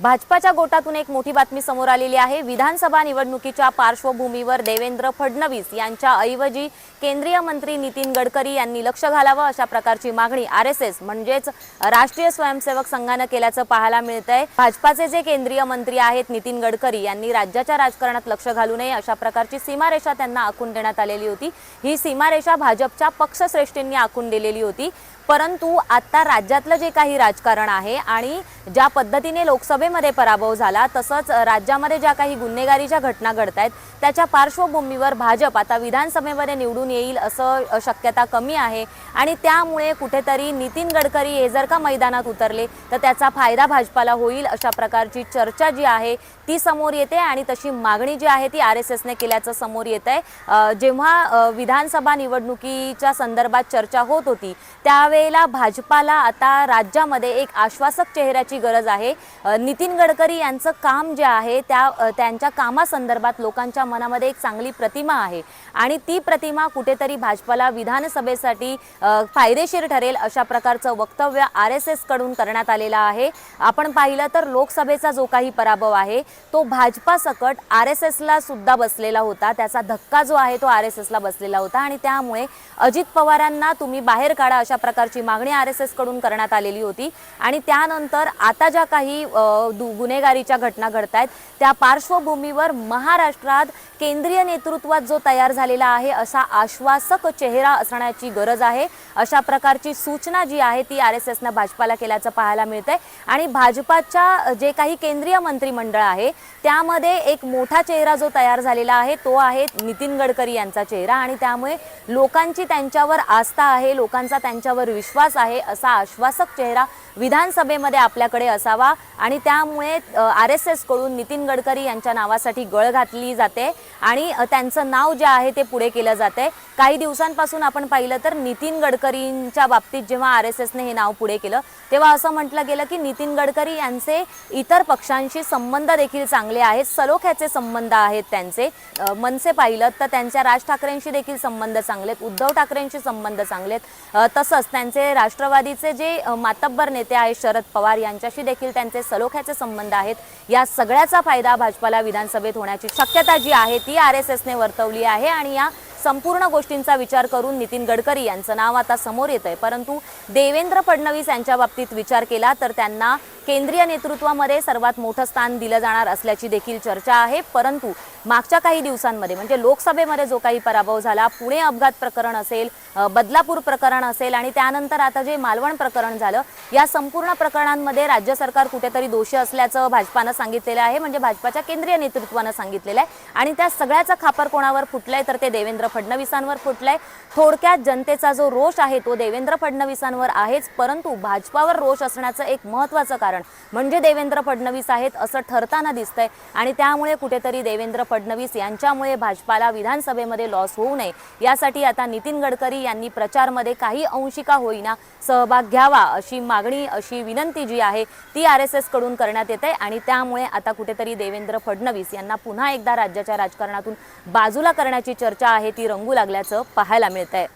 भाजपाच्या गोटातून एक मोठी बातमी समोर आलेली आहे. विधानसभा निवडणुकीच्या पार्श्वभूमीवर देवेंद्र फडणवीस यांच्या ऐवजी केंद्रीय मंत्री नितीन गडकरी यांनी लक्ष घालावं अशा प्रकारची मागणी आर एस एस म्हणजेच राष्ट्रीय स्वयंसेवक संघानं केल्याचं पाहायला मिळत आहे भाजपाचे जे केंद्रीय मंत्री आहेत नितीन गडकरी यांनी राज्याच्या राजकारणात लक्ष घालू नये अशा प्रकारची सीमारेषा त्यांना आखून देण्यात आलेली होती. ही सीमारेषा भाजपच्या पक्षश्रेष्ठींनी आखून दिलेली होती. परंतु आता राज्यातलं जे काही राजकारण आहे आणि ज्या पद्धतीने लोकसभेमध्ये पराभव झाला तसंच राज्यामध्ये ज्या काही गुन्हेगारीच्या घटना घडत आहेत त्याच्या पार्श्वभूमीवर भाजप आता विधानसभेमध्ये निवडून येईल असं शक्यता कमी आहे. आणि त्यामुळे कुठेतरी नितीन गडकरी हे जर का मैदानात उतरले तर त्याचा फायदा भाजपाला होईल अशा प्रकारची चर्चा जी आहे ती समोर येते आणि तशी मागणी जी आहे ती आर एस एसने केल्याचं समोर येत आहे जेव्हा विधानसभा निवडणुकीच्या संदर्भात चर्चा होत होती वेळेला भाजपाला आता राज्यामध्ये एक आश्वासक चेहऱ्याची गरज आहे. नितीन गडकरी यांचं काम जे आहे त्या त्यांच्या कामासंदर्भात लोकांच्या मनामध्ये एक चांगली प्रतिमा आहे. आणि ती प्रतिमा कुठेतरी भाजपाला विधानसभेसाठी फायदेशीर ठरेल अशा प्रकारचं वक्तव्य आर एस एसकडून करण्यात आलेलं आहे. आपण पाहिलं तर लोकसभेचा जो काही पराभव आहे तो भाजपा सकट आर एस एसला सुद्धा बसलेला होता. त्याचा धक्का जो आहे तो आर एस एसला बसलेला होता. आणि त्यामुळे अजित पवारांना तुम्ही बाहेर काढा अशा प्रकारची मागणी आर एस एसकडून करण्यात आलेली होती. आणि त्यानंतर आता ज्या काही गुन्हेगारीच्या घटना घडत आहेत त्या पार्श्वभूमीवर महाराष्ट्रात केंद्रीय नेतृत्वात जो तयार झालेला आहे असा आश्वासक चेहरा असण्याची गरज आहे. अशा प्रकारची सूचना जी आहे ती आर एस एसनं भाजपाला केल्याचं पाहायला मिळतंय. आणि भाजपाच्या जे काही केंद्रीय मंत्रिमंडळ आहे त्यामध्ये एक मोठा चेहरा जो तयार झालेला आहे तो आहे नितीन गडकरी यांचा चेहरा. आणि त्यामुळे लोकांची त्यांच्यावर आस्था आहे लोकांचा त्यांच्यावर विश्वास आहे असा आश्वासक चेहरा विधानसभेमध्ये आपल्याकडे असावा आणि त्यामुळे आर एस एसकडून नितीन गडकरी यांच्या नावासाठी गळ घातली जाते आणि त्यांचं नाव जे आहे ते पुढे केलं जाते. काही दिवसांपासून आपण पाहिलं तर नितीन गडकरींच्या बाबतीत जेव्हा आर एस एसने हे नाव पुढे केलं तेव्हा असं म्हटलं गेलं की नितीन गडकरी यांचे इतर पक्षांशी संबंध देखील चांगले आहेत सलोख्याचे संबंध आहेत त्यांचे. मनसे पाहिलं तर त्यांच्या राज ठाकरेंशी देखील संबंध चांगले आहेत उद्धव ठाकरेंशी संबंध चांगले आहेत तसंच तसंच त्यांचे राष्ट्रवादीचे जे मातब्बर नेते आहेत शरद पवार यांच्याशी देखील त्यांचे सलोख्याचे संबंध आहेत. या सगळ्याचा फायदा भाजपाला विधानसभेत होण्याची शक्यता जी आहे ती आर एस एसने वर्तवली आहे आणि या संपूर्ण गोष्टींचा विचार करून नितीन गडकरी यांचं नाव आता समोर येत आहे परंतु देवेंद्र फडणवीस यांच्या बाबतीत विचार केला तर त्यांना केंद्रीय नेतृत्वामध्ये सर्वात मोठं स्थान दिलं जाणार असल्याची देखील चर्चा आहे. परंतु मागच्या काही दिवसांमध्ये म्हणजे लोकसभेमध्ये जो काही पराभव झाला पुणे अपघात प्रकरण असेल बदलापूर प्रकरण असेल आणि त्यानंतर आता जे मालवण प्रकरण झालं या संपूर्ण प्रकरणांमध्ये राज्य सरकार कुठेतरी दोषी असल्याचं भाजपानं सांगितलेलं आहे. म्हणजे भाजपाच्या केंद्रीय नेतृत्वानं सांगितलेलं आहे. आणि त्या सगळ्याचा खापर कोणावर फुटलाय तर ते देवेंद्र फडणवीसांवर फुटलाय. थोडक्यात जनतेचा जो रोष आहे तो देवेंद्र फडणवीसांवर आहेच. परंतु भाजपावर रोष असण्याचं एक महत्त्वाचं कारण म्हणजे देवेंद्र फडणवीस आहेत असं ठरताना दिसतंय आणि त्यामुळे कुठेतरी देवेंद्र फडणवीस यांच्यामुळे भाजपाला विधानसभेमध्ये लॉस होऊ नये. यासाठी आता नितीन गडकरी यांनी प्रचारमध्ये काही अंशिका होईना सहभाग घ्यावा अशी मागणी अशी विनंती जी आहे ती आर एस एसकडून करण्यात येते आणि त्यामुळे आता कुठेतरी देवेंद्र फडणवीस यांना पुन्हा एकदा राज्याच्या राजकारणातून बाजूला करण्याची चर्चा आहे ती रंगू लागल्याचं पाहायला मिळतंय.